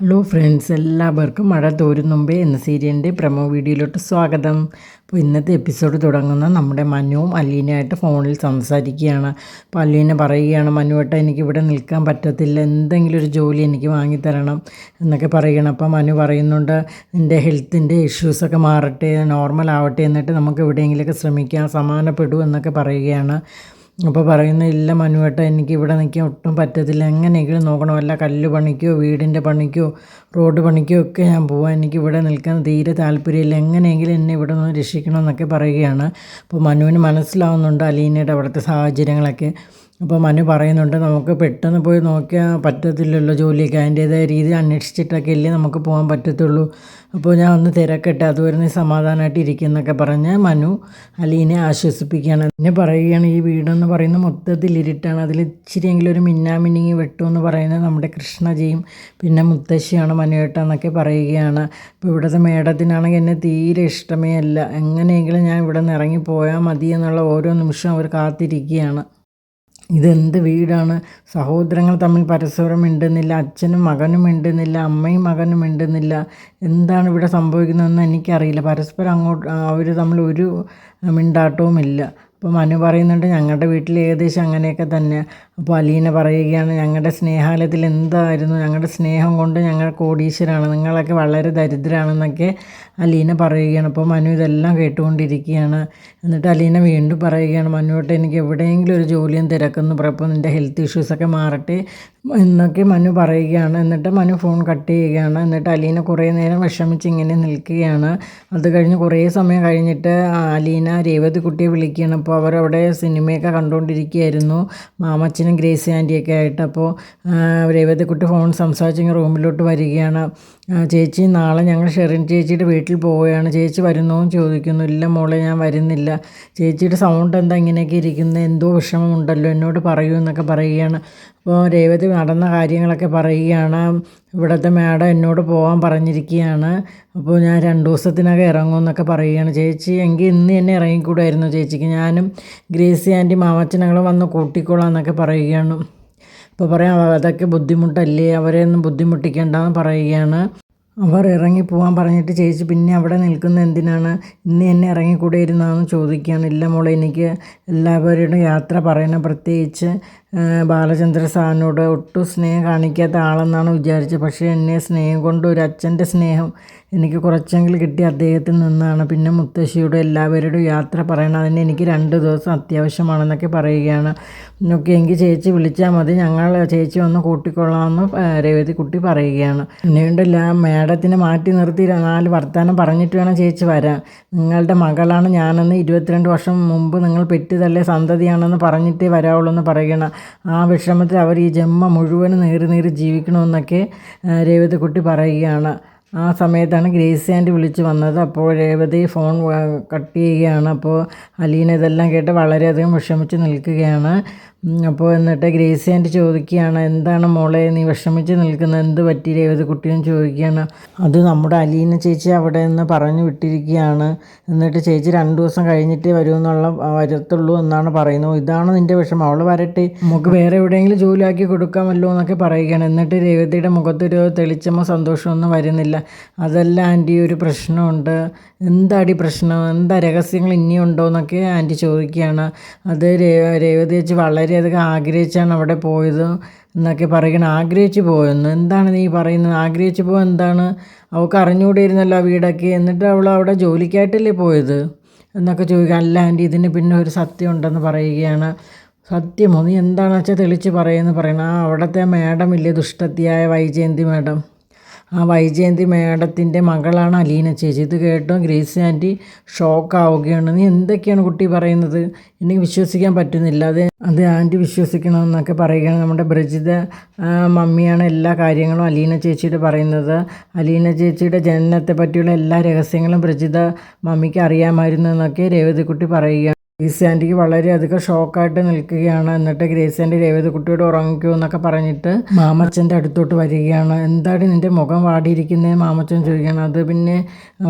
Hello friends എല്ലാവർക്കും മഴ തോരും മുമ്പേ എന്ന സീരിയലിന്റെ പ്രമോ വീഡിയോയിലോട്ട് സ്വാഗതം. അപ്പോൾ ഇന്നത്തെ എപ്പിസോഡ് തുടങ്ങുന്ന നമ്മുടെ മനുവും അലീനയായിട്ട് ഫോണിൽ സംസാരിക്കുകയാണ്. അപ്പോൾ അലീന പറയുകയാണ് മനുവേട്ട എനിക്ക് ഇവിടെ നിൽക്കാൻ പറ്റത്തില്ല. എന്തെങ്കിലും ഒരു ജോലി എനിക്ക് വാങ്ങിത്തരണം എന്നൊക്കെ പറയണം അപ്പോൾ മനു പറയുന്നുണ്ട് നിന്റെ ഹെൽത്തിന്റെ ഇഷ്യൂസൊക്കെ മാറട്ടെ നോർമൽ ആവട്ടെ എന്നിട്ട് നമുക്ക് എവിടെയെങ്കിലുമൊക്കെ ശ്രമിക്കാം സമാനപ്പെടൂ എന്നൊക്കെ പറയുകയാണ്. അപ്പോൾ പറയുന്നു ഇല്ല മനുവേട്ട എനിക്ക് ഇവിടെ നിൽക്കാൻ ഒട്ടും പറ്റത്തില്ല. എങ്ങനെയെങ്കിലും നോക്കണം. വല്ല കല്ല് പണിക്കോ വീടിന്റെ പണിക്കോ റോഡ് പണിക്കോ ഒക്കെ ഞാൻ പോവാം. എനിക്ക് ഇവിടെ നിൽക്കാൻ തീരെ താല്പര്യമില്ല. എങ്ങനെയെങ്കിലും എന്നെ ഇവിടെ നിന്ന് രക്ഷിക്കണം എന്നൊക്കെ പറയുകയാണ്. അപ്പോൾ മനുവിന് മനസ്സിലാവുന്നുണ്ട് അലീനയുടെ അവിടുത്തെ സാഹചര്യങ്ങളൊക്കെ. അപ്പോൾ മനു പറയുന്നുണ്ട് നമുക്ക് പെട്ടെന്ന് പോയി നോക്കിയാൽ പറ്റത്തില്ലല്ലോ ജോലിയൊക്കെ. അതിന്റേതായ രീതി അന്വേഷിച്ചിട്ടൊക്കെ അല്ലേ നമുക്ക് പോകാൻ പറ്റത്തുള്ളൂ. അപ്പോൾ ഞാൻ ഒന്ന് തിരക്കട്ടെ അതുവരെ നീ സമാധാനമായിട്ട് ഇരിക്കുന്നൊക്കെ പറഞ്ഞ് മനു അലീനെ ആശ്വസിപ്പിക്കുകയാണ്. പിന്നെ പറയുകയാണ് ഈ വീടെന്ന് പറയുന്നത് മൊത്തത്തിൽ ഇരുട്ടാണ്. അതിൽ ഇച്ചിരിയെങ്കിലും ഒരു മിന്നാമിന്നിങ്ങി വെട്ടു എന്ന് പറയുന്നത് നമ്മുടെ കൃഷ്ണജിയും പിന്നെ മുത്തശ്ശിയാണ് മനുവേട്ടെന്നൊക്കെ പറയുകയാണ്. ഇപ്പോൾ ഇവിടുത്തെ മേഡത്തിനാണെങ്കിൽ എന്നെ തീരെ ഇഷ്ടമേ അല്ല. എങ്ങനെയെങ്കിലും ഞാൻ ഇവിടെ നിന്ന് ഇറങ്ങി പോയാൽ മതി എന്നുള്ള ഓരോ നിമിഷവും അവർ കാത്തിരിക്കുകയാണ്. ഇതെന്ത് വീടാണ്? സഹോദരങ്ങൾ തമ്മിൽ പരസ്പരം ഉണ്ടെന്നില്ല അച്ഛനും മകനും ഉണ്ടെന്നില്ല അമ്മയും മകനും ഉണ്ടെന്നില്ല എന്താണ് ഇവിടെ സംഭവിക്കുന്നതെന്ന് എനിക്കറിയില്ല. പരസ്പരം അങ്ങോട്ട് അവർ തമ്മിൽ ഒരു മിണ്ടാട്ടവുമില്ല. അപ്പോൾ മനു പറയുന്നുണ്ട് ഞങ്ങളുടെ വീട്ടിൽ ഏകദേശം അങ്ങനെയൊക്കെ തന്നെ. അപ്പോൾ അലീന പറയുകയാണ് ഞങ്ങളുടെ സ്നേഹാലയത്തിൽ എന്തായിരുന്നു? ഞങ്ങളുടെ സ്നേഹം കൊണ്ട് ഞങ്ങൾ കോടീശ്വരാണ് നിങ്ങളൊക്കെ വളരെ ദരിദ്രരാണെന്നൊക്കെ അലീന പറയുകയാണ്. അപ്പോൾ മനു ഇതെല്ലാം കേട്ടുകൊണ്ടിരിക്കുകയാണ്. എന്നിട്ട് അലീന വീണ്ടും പറയുകയാണ് മനുവോട്ട് എനിക്ക് എവിടെയെങ്കിലും ഒരു ജോലിയും തിരക്കുന്നു പറയപ്പോൾ നിന്റെ ഹെൽത്ത് ഇഷ്യൂസൊക്കെ മാറട്ടെ എന്നൊക്കെ മനു പറയുകയാണ്. എന്നിട്ട് മനു ഫോൺ കട്ട് ചെയ്യുകയാണ്. എന്നിട്ട് അലീന കുറേ നേരം വിഷമിച്ച് ഇങ്ങനെ നിൽക്കുകയാണ്. അത് കഴിഞ്ഞ് കുറേ സമയം കഴിഞ്ഞിട്ട് അലീന രേവതി കുട്ടിയെ വിളിക്കുകയാണ്. അപ്പോൾ അവരവിടെ സിനിമയൊക്കെ കണ്ടുകൊണ്ടിരിക്കുകയായിരുന്നു. മാമച്ചനും ഗ്രേസ് ആന്റിയൊക്കെ ആയിട്ട് അപ്പോൾ രേവതി കുട്ടി ഫോൺ സംസാരിച്ച് റൂമിലോട്ട് വരികയാണ്. ചേച്ചി നാളെ ഞങ്ങൾ ഷെറിൻ ചേച്ചിയുടെ വീട്ടിൽ പോവുകയാണ്. ചേച്ചി വരുന്നോന്ന് ചോദിക്കുന്നു. ഇല്ല മോളെ ഞാൻ വരുന്നില്ല. ചേച്ചിയുടെ സൗണ്ട് എന്താ ഇങ്ങനെയൊക്കെ ഇരിക്കുന്നത്? എന്തോ വിഷമമുണ്ടല്ലോ എന്നോട് പറയൂ എന്നൊക്കെ പറയുകയാണ്. അപ്പോൾ രേവതി നടന്ന കാര്യങ്ങളൊക്കെ പറയുകയാണ്. ഇവിടുത്തെ മാഡം എന്നോട് പോകാൻ പറഞ്ഞിരിക്കുകയാണ്. അപ്പോൾ ഞാൻ രണ്ട് ദിവസത്തിനകം ഇറങ്ങുമെന്നൊക്കെ പറയുകയാണ്. ചേച്ചി എങ്കിൽ ഇന്ന് തന്നെ ഇറങ്ങിക്കൂടായിരുന്നു ചേച്ചിക്ക്. ഞാനും ഗ്രേസി ആന്റി മാമച്ചനങ്ങളും വന്ന് കൂട്ടിക്കോളാം എന്നൊക്കെ പറയുകയാണ്. അപ്പോൾ പറയാം അതൊക്കെ ബുദ്ധിമുട്ടല്ലേ? അവരെ ഒന്നും ബുദ്ധിമുട്ടിക്കേണ്ടെന്ന് പറയുകയാണ്. അവർ ഇറങ്ങിപ്പോവാൻ പറഞ്ഞിട്ട് ചേച്ചി പിന്നെ അവിടെ നിൽക്കുന്ന എന്തിനാണ്? ഇന്ന് എന്നെ ഇറങ്ങിക്കൂടെ ഇരുന്നാന്ന് ചോദിക്കുകയാണ്. ഇല്ല മോളെ എനിക്ക് എല്ലാവരുടെയും യാത്ര പറയണം. പ്രത്യേകിച്ച് ബാലചന്ദ്ര സാറിനോട് ഒട്ടും സ്നേഹം കാണിക്കാത്ത ആളെന്നാണ് വിചാരിച്ചത്. പക്ഷേ എന്നെ സ്നേഹം കൊണ്ട് ഒരു അച്ഛന്റെ സ്നേഹം എനിക്ക് കുറച്ചെങ്കിലും കിട്ടി അദ്ദേഹത്തിൽ നിന്നാണ്. പിന്നെ മുത്തശ്ശിയുടെ എല്ലാവരുടെയും യാത്ര പറയണം. അതിന് എനിക്ക് രണ്ട് ദിവസം അത്യാവശ്യമാണെന്നൊക്കെ പറയുകയാണ്. എന്നൊക്കെ എങ്കിൽ ചേച്ചി വിളിച്ചാൽ മതി. ഞങ്ങൾ ചേച്ചി ഒന്ന് കൂട്ടിക്കൊള്ളാമെന്ന് രേവതി കുട്ടി പറയുകയാണ്. പിന്നീടല്ല മേഡത്തിനെ മാറ്റി നിർത്തി നാല് വർത്തമാനം പറഞ്ഞിട്ട് വേണം ചേച്ചി വരാൻ. നിങ്ങളുടെ മകളാണ് ഞാനെന്ന് ഇരുപത്തിരണ്ട് വർഷം മുമ്പ് നിങ്ങൾ പെറ്റുതല്ലേ സന്തതിയാണെന്ന് പറഞ്ഞിട്ടേ വരാവുള്ളൂ എന്ന് പറയണം ആ വിഷമത്തിൽ അവർ ഈ ജന്മ മുഴുവൻ നേറി നേറി ജീവിക്കണമെന്നൊക്കെ രേവതിക്കുട്ടി പറയുകയാണ്. ആ സമയത്താണ് ഗ്രേസി ആന്റി വിളിച്ച് വന്നത്. അപ്പോൾ രേവതി ഫോൺ കട്ട് ചെയ്യുകയാണ്. അപ്പോൾ അലീന ഇതെല്ലാം കേട്ട് വളരെയധികം വിഷമിച്ച് നിൽക്കുകയാണ്. അപ്പോൾ എന്നിട്ട് ഗ്രേസി ആന്റി ചോദിക്കുകയാണ് എന്താണ് മോളെ നീ വിഷമിച്ച് നിൽക്കുന്നത്? എന്ത് പറ്റി രേവതി കുട്ടിയും ചോദിക്കുകയാണ്. അത് നമ്മുടെ അലീന ചേച്ചി അവിടെ നിന്ന് പറഞ്ഞു വിട്ടിരിക്കുകയാണ്. എന്നിട്ട് ചേച്ചി രണ്ട് ദിവസം കഴിഞ്ഞിട്ടേ വരുമെന്നുള്ള വരത്തുള്ളൂ എന്നാണ് പറയുന്നത്. ഇതാണ് നിന്റെ വിഷമം. അവൾ വരട്ടെ. നമുക്ക് വേറെ എവിടെയെങ്കിലും ജോലിയാക്കി കൊടുക്കാമല്ലോ എന്നൊക്കെ പറയുകയാണ്. എന്നിട്ട് രേവതിയുടെ മുഖത്തൊരു തെളിച്ചമോ സന്തോഷമൊന്നും വരുന്നില്ല. അതല്ല ആന്റി ഒരു പ്രശ്നമുണ്ട്. എന്താടി പ്രശ്നം? എന്താ രഹസ്യങ്ങൾ ഇനിയുണ്ടോ? എന്നൊക്കെ ആന്റി ചോദിക്കുകയാണ്. അത് രേവതി ചേച്ചി വളരെയധികം ആഗ്രഹിച്ചാണ് അവിടെ പോയത് എന്നൊക്കെ പറയണം ആഗ്രഹിച്ച് പോയെന്ന്. എന്താണ് നീ പറയുന്നത്? ആഗ്രഹിച്ച് പോകാൻ എന്താണ്? അവൾക്ക് അറിഞ്ഞുകൂടിയിരുന്നല്ലോ ആ വീടൊക്കെ. എന്നിട്ട് അവൾ അവിടെ ജോലിക്കായിട്ടല്ലേ പോയത് എന്നൊക്കെ ചോദിക്കുക അല്ല ആന്റി ഇതിന് പിന്നെ ഒരു സത്യം ഉണ്ടെന്ന് പറയുകയാണ്. സത്യമോ? നീ എന്താണെന്ന് വെച്ചാൽ തെളിച്ച് പറയുമെന്ന് പറയണം. ആ അവിടുത്തെ മാഡം ഇല്ലേ ദുഷ്ടത്തിയായ വൈജയന്തി മാഡം. ആ വൈജയന്തി മേഡത്തിന്റെ മകളാണ് അലീന. ചേച്ചി ഇത് കേട്ടോ? ഗ്രേസ് ആന്റി ഷോക്ക് ആവുകയാണ് നീ എന്തൊക്കെയാണ് കുട്ടി പറയുന്നത്? എനിക്ക് വിശ്വസിക്കാൻ പറ്റുന്നില്ല. അത് അത് ആന്റി വിശ്വസിക്കണമെന്നൊക്കെ പറയുകയാണ്. നമ്മുടെ ബ്രജിത മമ്മിയാണ് എല്ലാ കാര്യങ്ങളും അലീന ചേച്ചിയുടെ പറയുന്നത്. അലീന ചേച്ചിയുടെ ജനനത്തെ പറ്റിയുള്ള എല്ലാ രഹസ്യങ്ങളും ബ്രജിത മമ്മിക്ക് അറിയാമായിരുന്നു എന്നൊക്കെ രേവതിക്കുട്ടി പറയുകയാണ് ഗ്രേസ് ആന്റിക്ക് വളരെയധികം ഷോക്കായിട്ട് നിൽക്കുകയാണ്. എന്നിട്ട് ഗ്രേസ് ആന്റി രേവത് കുട്ടിയോട് ഉറങ്ങിക്കോ എന്നൊക്കെ പറഞ്ഞിട്ട് മാമച്ചന്റെ അടുത്തോട്ട് വരികയാണ്. എന്താണ് നിന്റെ മുഖം വാടിയിരിക്കുന്നത് മാമച്ചൻ ചോദിക്കുകയാണ്. അത് പിന്നെ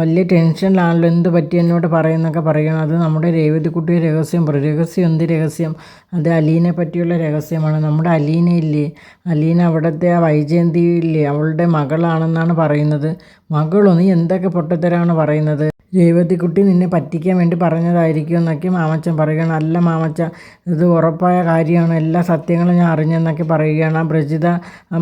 വലിയ ടെൻഷനിലാണല്ലോ എന്ത് പറ്റി എന്നോട് പറയുന്നൊക്കെ പറയുകയാണ്. അത് നമ്മുടെ രേവത് കുട്ടിയുടെ രഹസ്യം പറയും. രഹസ്യം എന്ത് രഹസ്യം? അത് അലീനെ പറ്റിയുള്ള രഹസ്യമാണ്. നമ്മുടെ അലീന ഇല്ലേ? അലീന അവിടുത്തെ ആ വൈജയന്തി ഇല്ലേ അവളുടെ മകളാണെന്നാണ് പറയുന്നത്. മകളോ എന്തൊക്കെ പൊട്ടത്തരാണ് പറയുന്നത്? രേവതിക്കുട്ടി നിന്നെ പറ്റിക്കാൻ വേണ്ടി പറഞ്ഞതായിരിക്കും എന്നൊക്കെ മാമച്ചൻ പറയുകയാണ്. അല്ല മാമച്ച ഇത് ഉറപ്പായ കാര്യമാണ്. എല്ലാ സത്യങ്ങളും ഞാൻ അറിഞ്ഞെന്നൊക്കെ പറയുകയാണ്. ബ്രജിത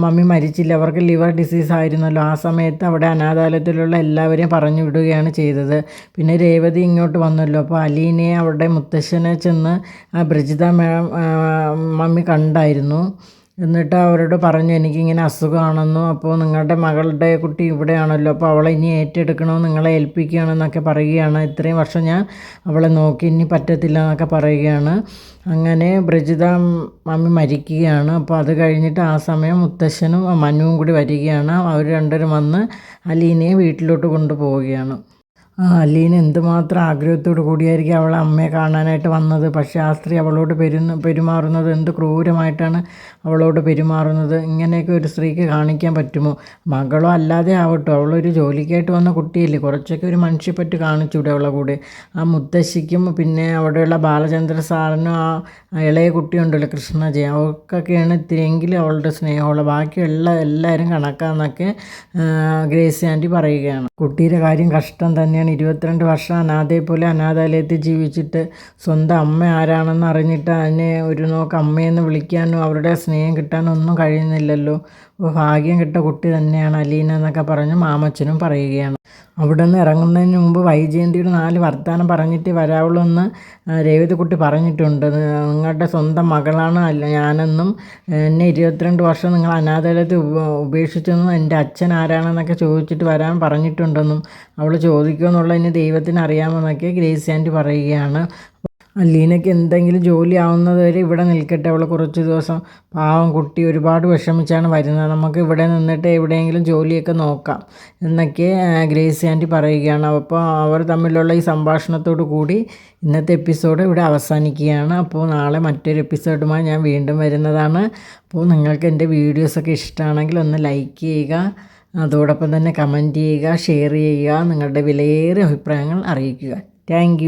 മമ്മി മരിച്ചില്ല. അവർക്ക് ലിവർ ഡിസീസ് ആയിരുന്നല്ലോ. ആ സമയത്ത് അവിടെ അനാഥാലയത്തിലുള്ള എല്ലാവരെയും പറഞ്ഞു വിടുകയാണ് ചെയ്തത്. പിന്നെ രേവതി ഇങ്ങോട്ട് വന്നല്ലോ. അപ്പോൾ അലീനയെ അവരുടെ മുത്തശ്ശനെ ചെന്ന് ആ ബ്രജിത മമ്മി കണ്ടായിരുന്നു. എന്നിട്ട് അവരോട് പറഞ്ഞു എനിക്കിങ്ങനെ അസുഖമാണെന്നും അപ്പോൾ നിങ്ങളുടെ മകളുടെ കുട്ടി ഇവിടെയാണല്ലോ അപ്പോൾ അവളെ ഇനി ഏറ്റെടുക്കണോ നിങ്ങളെ ഏൽപ്പിക്കുകയാണെന്നൊക്കെ പറയുകയാണ്. ഇത്രയും വർഷം ഞാൻ അവളെ നോക്കി ഇനി പറ്റത്തില്ല എന്നൊക്കെ പറയുകയാണ്. അങ്ങനെ ബ്രജിത മമ്മി മരിക്കുകയാണ്. അപ്പോൾ അത് കഴിഞ്ഞിട്ട് ആ സമയം മുത്തശ്ശനും മനുവും കൂടി വരികയാണ്. അവർ രണ്ടുപേരും വന്ന് അലീനയെ വീട്ടിലോട്ട് കൊണ്ടുപോവുകയാണ്. ആ അലീന എന്തുമാത്രം ആഗ്രഹത്തോടു കൂടിയായിരിക്കും അവൾ അമ്മയെ കാണാനായിട്ട് വന്നത്? പക്ഷേ ആ സ്ത്രീ അവളോട് പെരുന്ന പെരുമാറുന്നത് എന്ത് ക്രൂരമായിട്ടാണ് അവളോട് പെരുമാറുന്നത്? ഇങ്ങനെയൊക്കെ ഒരു സ്ത്രീക്ക് കാണിക്കാൻ പറ്റുമോ? മകളോ അല്ലാതെ ആവട്ടോ. അവളൊരു ജോലിക്കായിട്ട് വന്ന കുട്ടിയല്ലേ. കുറച്ചൊക്കെ ഒരു മനുഷ്യപ്പറ്റ് കാണിച്ചൂടെ അവളെ കൂടെ. ആ മുത്തശ്ശിക്കും പിന്നെ അവിടെയുള്ള ബാലചന്ദ്ര സാറിനും ആ ഇളയ കുട്ടിയുണ്ടല്ലോ കൃഷ്ണജയ അവർക്കൊക്കെയാണ് ഇത്തിരിയെങ്കിലും അവളുടെ സ്നേഹമുള്ള ബാക്കിയുള്ള എല്ലാവരും കണക്കാന്നൊക്കെ ഗ്രേസ് ആന്റി പറയുകയാണ്. കുട്ടിയുടെ കാര്യം കഷ്ടം തന്നെയാണ് ഞാൻ ഇരുപത്തിരണ്ട് വർഷം അനാഥയെ പോലെ അനാഥാലയത്തിൽ ജീവിച്ചിട്ട് സ്വന്തം അമ്മ ആരാണെന്ന് അറിഞ്ഞിട്ട് അതിനെ ഒരു നോക്ക് അമ്മയെന്ന് വിളിക്കാനോ അവരുടെ സ്നേഹം കിട്ടാനോ ഒന്നും കഴിയുന്നില്ലല്ലോ ഭാഗ്യം കിട്ട കുട്ടി തന്നെയാണ് അലീന എന്നൊക്കെ പറഞ്ഞ് മാമച്ചനും പറയുകയാണ്. അവിടെ നിന്ന് ഇറങ്ങുന്നതിന് മുമ്പ് വൈജയന്തിയുടെ നാല് വർത്തമാനം പറഞ്ഞിട്ട് വരാവുള്ളൂ എന്ന് രേവതിക്കുട്ടി പറഞ്ഞിട്ടുണ്ട്. നിങ്ങളുടെ സ്വന്തം മകളാണ് അല്ല ഞാനെന്നും എന്നെ ഇരുപത്തിരണ്ട് വർഷം നിങ്ങൾ അനാഥാലയത്തിൽ ഉപേക്ഷിച്ചെന്നും എന്റെ അച്ഛൻ ആരാണെന്നൊക്കെ ചോദിച്ചിട്ട് വരാൻ പറഞ്ഞിട്ടുണ്ടെന്നും അവൾ ചോദിക്കുമെന്നുള്ളതിന് ദൈവത്തിന് അറിയാമെന്നൊക്കെ ഗ്രേസ് ആന്റി പറയുകയാണ്. അല്ലീനയ്ക്ക് എന്തെങ്കിലും ജോലി ആവുന്നത് വരെ ഇവിടെ നിൽക്കട്ടെ. അവൾ കുറച്ച് ദിവസം പാവം കുട്ടി ഒരുപാട് വിഷമിച്ചാണ് വരുന്നത്. നമുക്ക് ഇവിടെ നിന്നിട്ട് എവിടെയെങ്കിലും ജോലിയൊക്കെ നോക്കാം എന്നൊക്കെ ഗ്രേസ് ആന്റി പറയുകയാണ്. അപ്പോൾ അവർ തമ്മിലുള്ള ഈ സംഭാഷണത്തോടു കൂടി ഇന്നത്തെ എപ്പിസോഡ് ഇവിടെ അവസാനിക്കുകയാണ്. അപ്പോൾ നാളെ മറ്റൊരു എപ്പിസോഡുമായി ഞാൻ വീണ്ടും വരുന്നതാണ്. അപ്പോൾ നിങ്ങൾക്ക് എന്റെ വീഡിയോസൊക്കെ ഇഷ്ടമാണെങ്കിൽ ഒന്ന് ലൈക്ക് ചെയ്യുക അതോടൊപ്പം തന്നെ കമന്റ് ചെയ്യുക ഷെയർ ചെയ്യുക നിങ്ങളുടെ വിലയേറിയ അഭിപ്രായങ്ങൾ അറിയിക്കുക. താങ്ക്